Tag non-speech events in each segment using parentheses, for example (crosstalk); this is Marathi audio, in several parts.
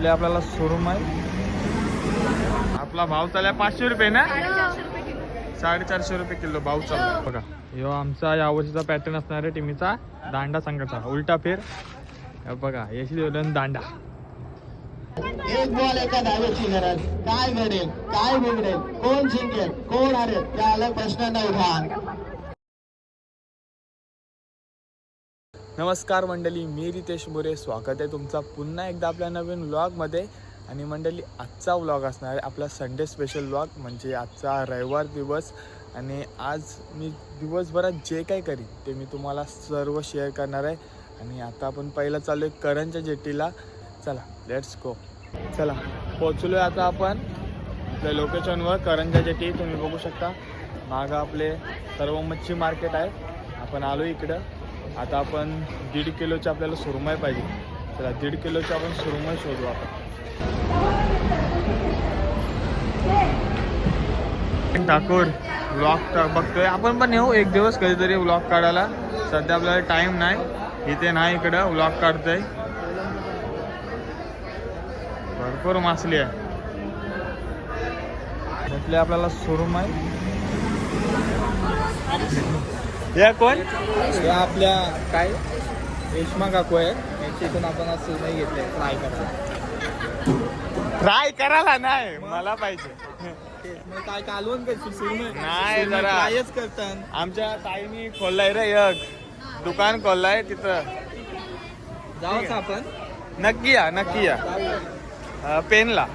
भेटले आपल्याला सुरमई आपला भाव चालला पाचशे रुपये ना? साडेचारशे रुपये किलो भाव चालू बघा ह्यो आमचा यावर्षीचा पॅटर्न असणार आहे टीमीचा दांडा संघाचा. उलटा फेर. हे बघा यशी देवलन दांडा. एक बॉल एका धावेची गरज. काय घडेल काय बिघडेल? कोण जिंकेल? कोण हरेल? त्याला प्रश्न नाही नमस्कार मंडळी मी रितेश मोरे. स्वागत आहे तुमचा पुन्हा एकदा आपल्या नवीन व्लॉगमध्ये. आणि मंडळी आजचा व्लॉग असणार आहे आपला संडे स्पेशल व्लॉग म्हणजे आजचा रविवार दिवस. आणि आज मी दिवसभरात जे काही करीन ते मी तुम्हाला सर्व शेअर करणार आहे. आणि आता आपण पहिलं चालू आहे करणच्या जेटीला. चला लेट्स गो चला पोचलो आहे आता आपण. आपल्या लोकेशनवर करंजा जेटी तुम्ही बघू शकता. मागं आपले सर्व मच्छी मार्केट आहे आपण आलो इकडं. आता आपण दीड किलोची आपल्याला सुरमय पाहिजे. चला दीड किलोची आपण सुरमय शोधू आपण ठाकूर ब्लॉग बघतोय. आपण पण येऊ एक दिवस कधीतरी ब्लॉग काढायला. सध्या आपल्याला टाइम नाही. इथे नाही इकडं ब्लॉग काढतोय. भरपूर मासली आहे. म्हटले आपल्याला सुरमय या कोण? या आपल्या काय? रेश्मा काकू आहेत. यांच्या इथून आपण आज सुरमई घेतले फ्राय करायला. ट्राय करायला नाही. मला पाहिजे. तेच मग काय कालवण करशील सुरमई नाही, जरा. फ्रायच करतात. आमच्या ताईनी खोललाय रे एक. दुकान खोललाय तिथं. जाऊच आपण. नक्की या नक्की या. पेनला.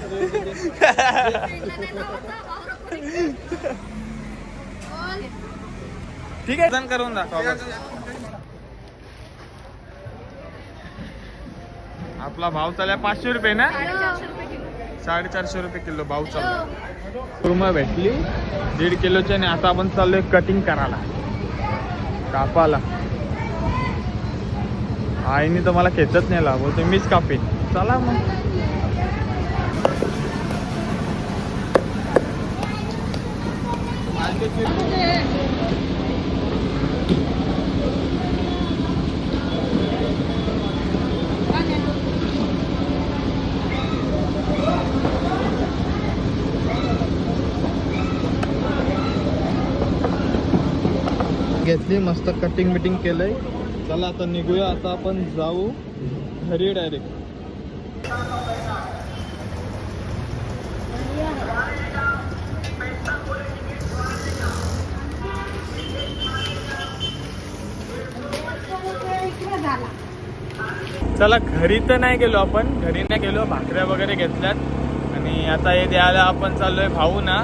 (laughs) (laughs) ठीक आहे. करून दाखवा आपला भाव चालला पाचशे रुपये ना? साडेचारशे रुपये किलो भाव चालू कुर्मा भेटली दीड किलोची आणि आता आपण चाललोय कटिंग करायला. कापाला आईने तर मला खेचत नेला बोलतो मीच कापेन. चला मग. घेतली मस्त कटिंग बिटिंग केलंय. चला आता निघूया आता आपण जाऊ घरी डायरेक्ट चला घरी तर नाही गेलो आपण. घरी नाही गेलो भाकऱ्या वगैरे घेतल्यात. आणि आता हे द्यायला आपण चाललोय भाऊ ना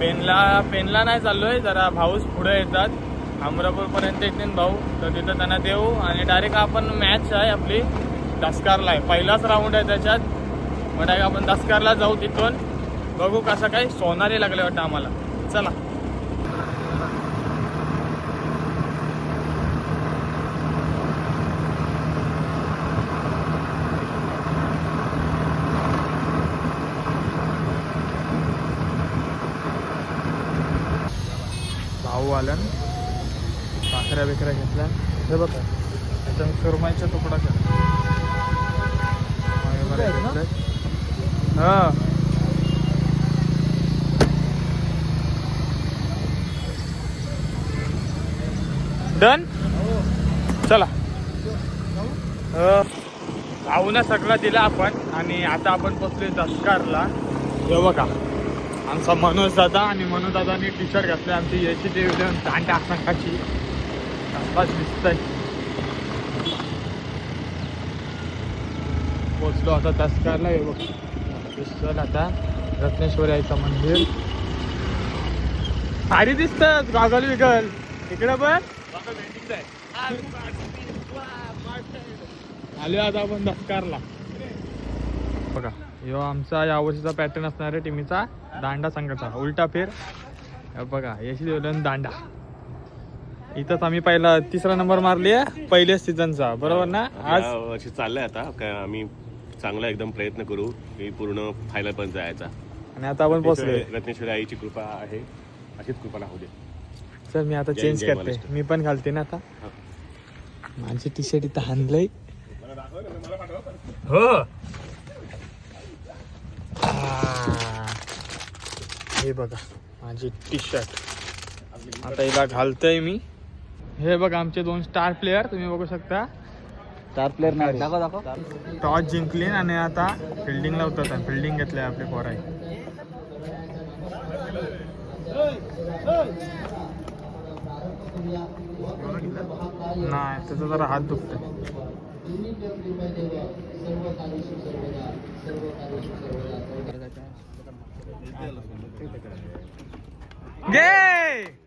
पेनला पेनला नाही चाललोय जरा भाऊच पुढे येतात. अमरापूरपर्यंत येतील भाऊ. तर तिथं त्यांना देऊ. आणि डायरेक्ट आपण मॅच आहे आपली दस्कारला आहे. पहिलाच राऊंड आहे त्याच्यात. मग डायरेक्ट आपण दस्कारला जाऊ तिथून. बघू कसं काही सोनारी लागले वाटतं आम्हाला. चला. भाऊ आलं भाकऱ्या बिकऱ्या घेतल्या. हे बघा त्याच्यात सुरमाईचा तुकडा कर हा. डन? चला. भाऊना सगळं दिला आपण आणि आता आपण पोचलोय दसकारला. हे बघा. आमचा मनोज दादा आणि मनोज दादानी टी शर्ट घातले. आमची याची ते दांडा संघाची आसपास दिसतंय पोचलो आता तस्कारला हे बघ आता रत्नेश्वर यायचं मंदिर? भारी दिसत गॉगल विगल इकडे पण आलो आता आपण दसकारला. बघा ह्यो आमचा या वर्षीचा पॅटर्न असणार आहे टीमीचा दांडा संघाचा उलटा फेर. बघा यशी देवलन दांडा. इथंच आम्ही पहिला तिसरा नंबर मारली आहे पहिल्या सीझनचा बरोबर ना? आज अशी वर्षी चाललंय आता काय आम्ही चांगला एकदम प्रयत्न करू मी पूर्ण फायनल पण जायचा. आणि आता आपण पोहोचलोय. रत्नेश्वरी आईची कृपा आहे अशीच कृपा राहू दे. सर मी आता चेंज करते. मी पण घालते ना आता. माझी टी शर्ट इथं हानलय हो. हे बघा माझी टी शर्ट आता हिला घालतोय मी. हे बघा आमचे दोन स्टार प्लेयर तुम्ही बघू शकता. स्टार प्लेअर नाही. दाखव दाखव. टॉस जिंकली आणि आता फिल्डिंगला उतरतात. फिल्डिंग घेतलंय आपले पोराई नाही त्याचा जरा हात दुखतोय. गे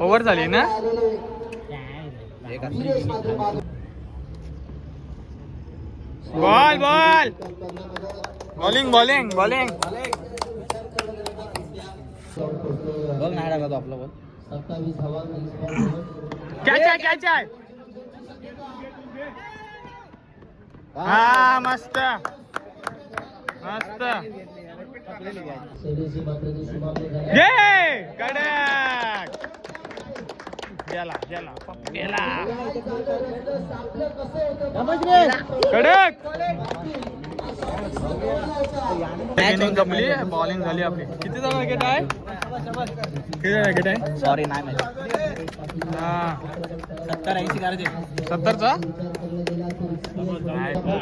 ओव्हर झाली. ना. Ball ball! Bowling bowling bowling. बघ नाही टाकतो आपला बॉल सत्तावीस हवा कॅच आहे कॅच आहे हा मस्त. मस्त. घे कडक गेला गेला. गेला. कडक संपली बॉलिंग झाली आपली. किती जण विकेट आहे? किती जण विकेट आहे? सॉरी नाही माहिती. हा. सत्तर ऐंशी करायचे. सत्तरचा?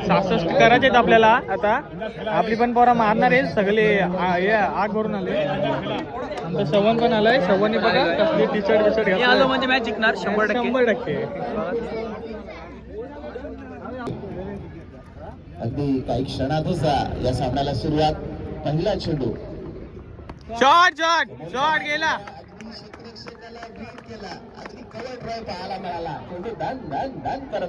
सहासष्ट करायचे आहेत आपल्याला. आता आपली पण पोरा मारणार आहे. सगळे आ- आग भरून आले. आमचं श्रवण पण आलंय. श्रवणी बघा कसली टी शर्ट बिशर्ट आलो म्हणजे मॅच जिंकणार शंभर टक्के. शंभर टक्के. अगदी काही क्षणातच या सामन्याला सुरुवात. पहिला चेंडू. शॉट शॉट शॉट गेला. पाहायला मिळाला. चेंडू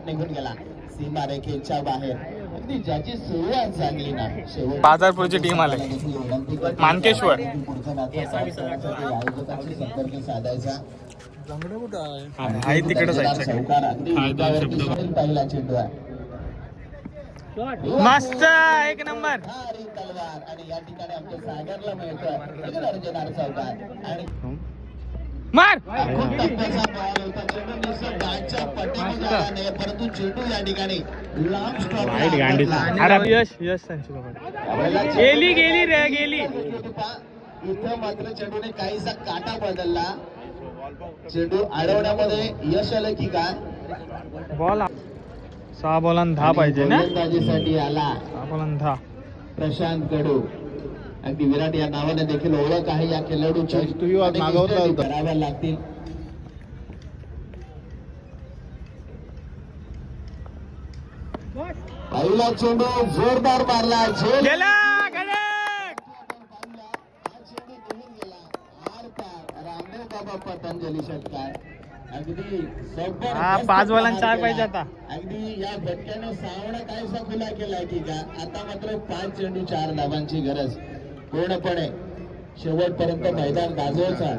निघून गेला. सीमा रेखेच्या बाहेर. अगदी ज्याची सुरुवात झाली ना शेवट बाजारपूरची टीम आले. मानकेश्वर. आयोजकांशी संपर्क साधायचा. तिकडे पहिला चेंडू आहे. मस्त एक नंबर. आणि मार खूप टप्प्याचा बॉल होता चेंडू नुसतं बॅटच्या पट्टीने गेला नाही परंतु चेंडू या ठिकाणी लांब स्टॉप अरे यश यश गेली गेली रे गेली. इथं मात्र चेंडूने काहीसा काटा बदलला. चेंडू अडवण्यामध्ये यश आलं की काय? बॉल सहा बॉलांना दहा पाहिजे ना? गोलंदाजीसाठी आला. सहा बॉलांना दहा प्रशांत कडू. अगदी विराट या नावाने देखील ओळख आहे या खेळाडूची. कराव्या लागतील. पहिला चेंडू जोरदार मारला. झेल. गेला कडक चेंडू निघून गेला. आर पार. रामदेव बाबा पतंजली षटकार हा, पाच बॉलांना चार. पाहिजे आता. अगदी या फटक्याने सावणा काहीसा खुला केलाय की का आता मात्र पाच चेंडू चार धावांची गरज पूर्णपणे. शेवटपर्यंत मैदान गाजवायचा.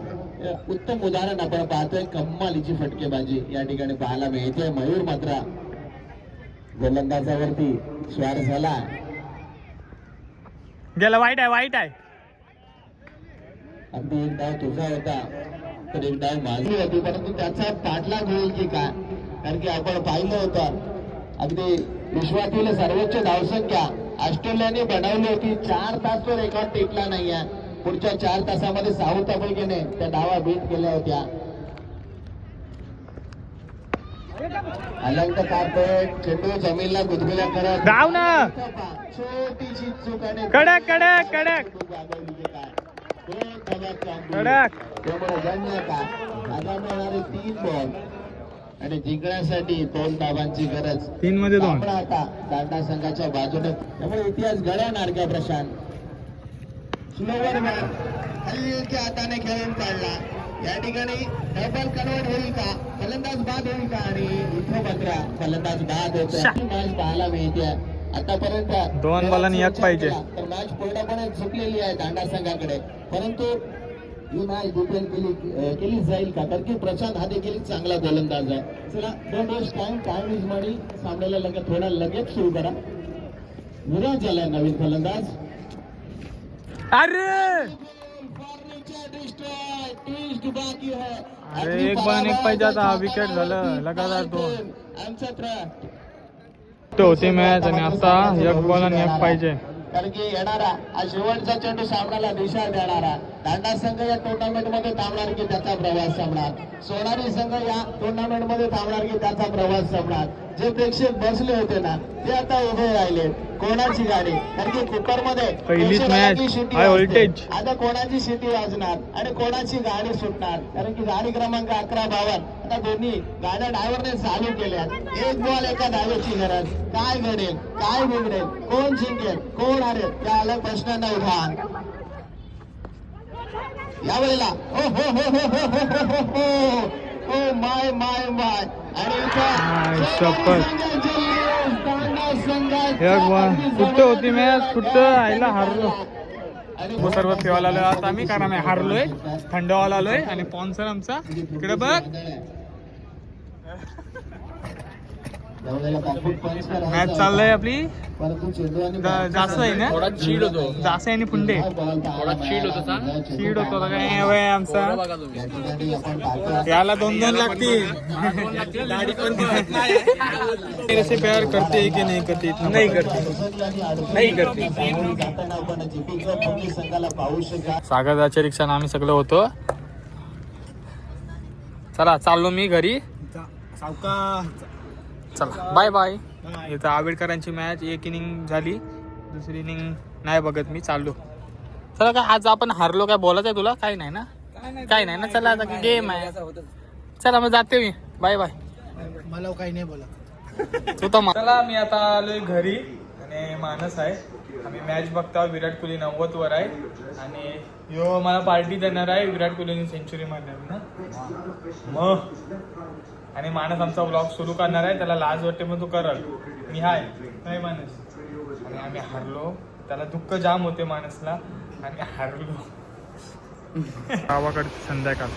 उत्तम उदाहरण आपण पाहतोय कम्मालीची फटकेबाजी या ठिकाणी पाहायला मिळते मयूर मात्र गोलंदाजावरती स्वार झाला. गेला वाईट आहे वाईट आहे. अगदी एक डाव तुझा होता. एक डाव माझी होती परंतु त्याचा पाठलाग होईल की काय? कारण की आपण पाहिलं होतं अगदी विश्वातील सर्वोच्च धावसंख्या ऑस्ट्रेलियाने बनवली होती. चार तास तो रेकॉर्ड टेकला नाहीये. पुढच्या चार तासामध्ये साऊथ आफ्रिकेने त्या डावा बीट केल्या होत्या. अलंक कार्पेट चेंडू जमीनला गुदगुल्या करत. धाव ना. छोटीशी चूक आणि कडक कडक कडक. तीन बॉल आणि जिंकण्यासाठी दोन. धावांची गरज तीन मध्ये दोन आता दांडा संघाच्या बाजूने. त्यामुळे इतिहास घडवणार का प्रशांत. स्लोवर मॅन हलक्या हाताने खेळून काढला या ठिकाणी डबल कन्वर्ट होईल का? फलंदाज बाद होईल का? आणि इथं मात्र फलंदाज बाद होतो. मॅच पाहायला मिळते. आतापर्यंत दोन बॉलांनी एक पाहिजे. तर मॅच पूर्णपणे झुकलेली आहे दांडा संघाकडे. परंतु ही मॅच डिपेंड केली केली जाईल का? कारण की प्रशांत हा देखील चांगला गोलंदाज आहे. चला दोन waste time time is money सामन्याला लगेच थोडा लगेच सुरू करा. विराज झालाय नवीन फलंदाज. अरे! अरे, एक आणि एक पाहिजे आता. विकेट झालं. लगातार दोन. आमचा प्र तो होती मॅच आणि आता एक बॉल आणि एक पाहिजे. कारण की येणारा हा शेवटचा चेंडू सामन्याला दिशा देणारा. दांडा संघ या टुर्नामेंटमध्ये थांबणार की त्याचा प्रवास संपणार? सोनारी संघ या टुर्नामेंटमध्ये थांबणार की त्याचा प्रवास संपणार? जे प्रेक्षक बसले होते ना ते आता उभे राहिले. कोणाची गाडी? कारण की कुकरमध्ये. आता कोणाची शिटी वाजणार? आणि कोणाची गाडी सुटणार? कारण की गाडी क्रमांक अकरा बावन्न आता दोन्ही गाड्या ड्रायव्हरने चालू केल्या एक बॉल एका धावेची गरज. काय घडेल? काय बिघडेल? कोण जिंकेल? कोण हरेल? या अलग प्रश्नांना उभा यावेळेला. हो हो हो हो हो हो हो हो हो. हो माय माय माय. आणि कुठं होती मॅच? कुठं? आईला हारलो. सर्व फिवायला आलोय. आता आम्ही कारण आम्ही हारलोय. थंडवाला आलोय आणि स्पॉन्सर आमचा. इकडे बघ धावलेला पापूट पंच करायचा मॅच. चाललंय आपली. जास्त आहे ना? थोडा चीड होतो. जास्त आहे आणि फुंडे थोडा चीड होतो. चीड होतो काय वय आमचा. याला दोन दोन लागतील. गाडी पण प्यार करते की नाही करते? नाही करते. नाही करते. सागरदाच्या रिक्षाने आम्ही सगळं होतो. चला चाललो मी घरी. चला बाय बाय इथं आंबेडकरांची मॅच एक इनिंग झाली. दुसरी इनिंग नाही बघत मी चाललो. चला काय आज आपण हारलो काय बोलायचं आहे तुला? काही नाही ना? काही नाही ना चला आता गेम आहे. चला मग जाते मी. बाय बाय मला काही नाही बोला तू तर चला मी आता आलोय घरी आणि मानस आहे. आम्ही मॅच बघता विराट कोहली नव्वद वर आहे. आणि यो मला पार्टी देणार आहे विराट कोहलीने सेंचुरी मारणार ना. मग. आणि मानस आमचा ब्लॉग सुरू करणार आहे. त्याला लाज वाटते मग तू करल. मी हाय. नाही मानस. आणि आम्ही हारलो. त्याला दुःख जाम होते मानसला. आणि हारलो. गावाकडे संध्याकाळ.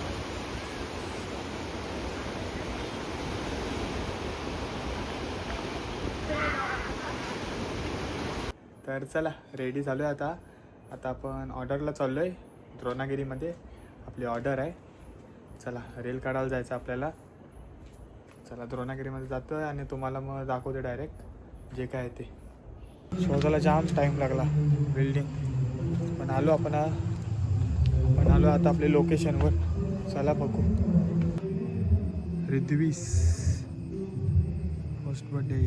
तर चला रेडी झालो आहे आता. आता आपण ऑर्डरला चाललो आहे द्रोणागिरीमध्ये. आपली ऑर्डर आहे. चला रेल काढायला जायचं आपल्याला. चला द्रोणागिरीमध्ये जातो आहे आणि तुम्हाला मग दाखवते डायरेक्ट जे काय ते. शोधायला जाम टाईम लागला बिल्डिंग पण आलो आपण पण आलो आता आपल्या लोकेशनवर चला बघू. रिद्वीस. फर्स्ट बर्थडे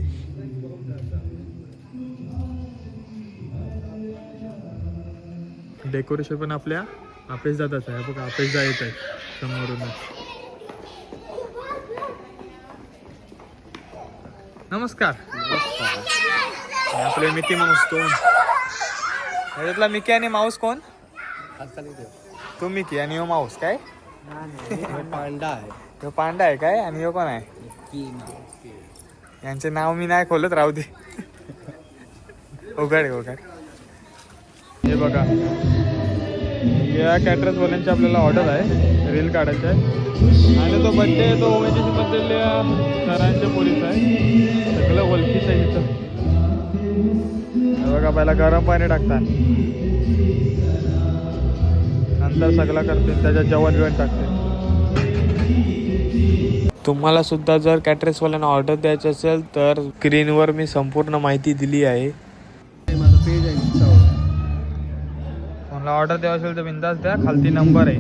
डेकोरेशन पण आपल्या आपेश दादाचं आहे. बघा आपेश दा येत आहे. समोरूनच. नमस्कार. आपले मिकी माऊस कोण? ह्याच्यातला मिकी आणि माऊस कोण? तो मिकी आणि यो माऊस काय? पांडा आहे पांडा आहे काय? आणि यो कोण आहे? यांचे नाव मी नाही खोलत राहू दे. (laughs) उघड उघड. हे बघा. या कॅटरसवाल्यांची आपल्याला ऑर्डर आहे रील काढायचं आहे. आणि तो बड्डे तो ओएनजीसी मधल्या सरांच्या पोलीस आहे. सगळं ओळखीच आहे तिथं बघा पहिला गरम पाणी टाकतात. नंतर सगळं करते त्याच्यात जेवण बिवण टाकते तुम्हाला सुद्धा जर कॅटरेसवाल्यांना ऑर्डर द्यायची असेल तर स्क्रीनवर मी संपूर्ण माहिती दिली आहे. मला ऑर्डर द्यावं असेल तर बिंदास द्या. खालती नंबर आहे.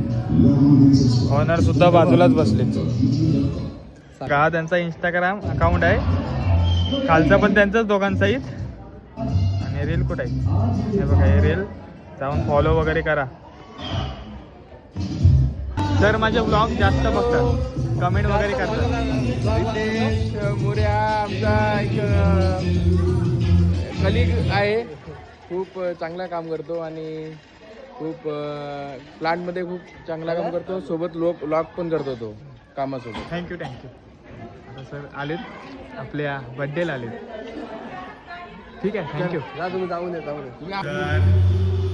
ऑनर सुद्धा बाजूलाच बसले. का त्यांचा इंस्टाग्राम अकाउंट आहे. खालचा पण त्यांचाच दोघांचाही आणि रील कुठे आहे? हे बघा हे रील जाऊन फॉलो वगैरे करा. तर माझे ब्लॉग जास्त बघतात. कमेंट वगैरे करतात. मोर्या आमचा एक कलिग आहे. खूप चांगलं काम करतो आणि खूप प्लांटमध्ये खूप चांगला काम करतो. सोबत लोक लॉक पण करतो तो कामासोबत. थँक्यू थँक्यू आता सर आलेत. आपल्या बड्डेला आलेत. ठीक आहे थँक्यू जा तुम्ही जाऊन येत जाऊन तर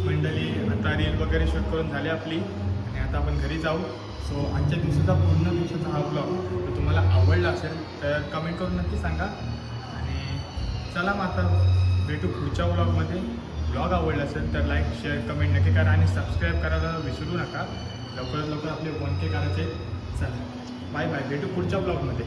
मंडळी आता रील वगैरे शूट करून झाली आपली. आणि आता आपण घरी जाऊ. सो आजच्या दिवसाचा पूर्ण दिवसाचा हा ब्लॉग जर तुम्हाला आवडला असेल तर कमेंट करून नक्की सांगा. आणि चला मग आता भेटू पुढच्या ब्लॉगमध्ये ब्लॉग आवडला असेल तर लाईक शेअर कमेंट नक्की करा आणि सबस्क्राईब करायला विसरू नका. लवकरात लवकर आपले वन के करायचे चला बाय बाय भेटू पुढच्या ब्लॉगमध्ये.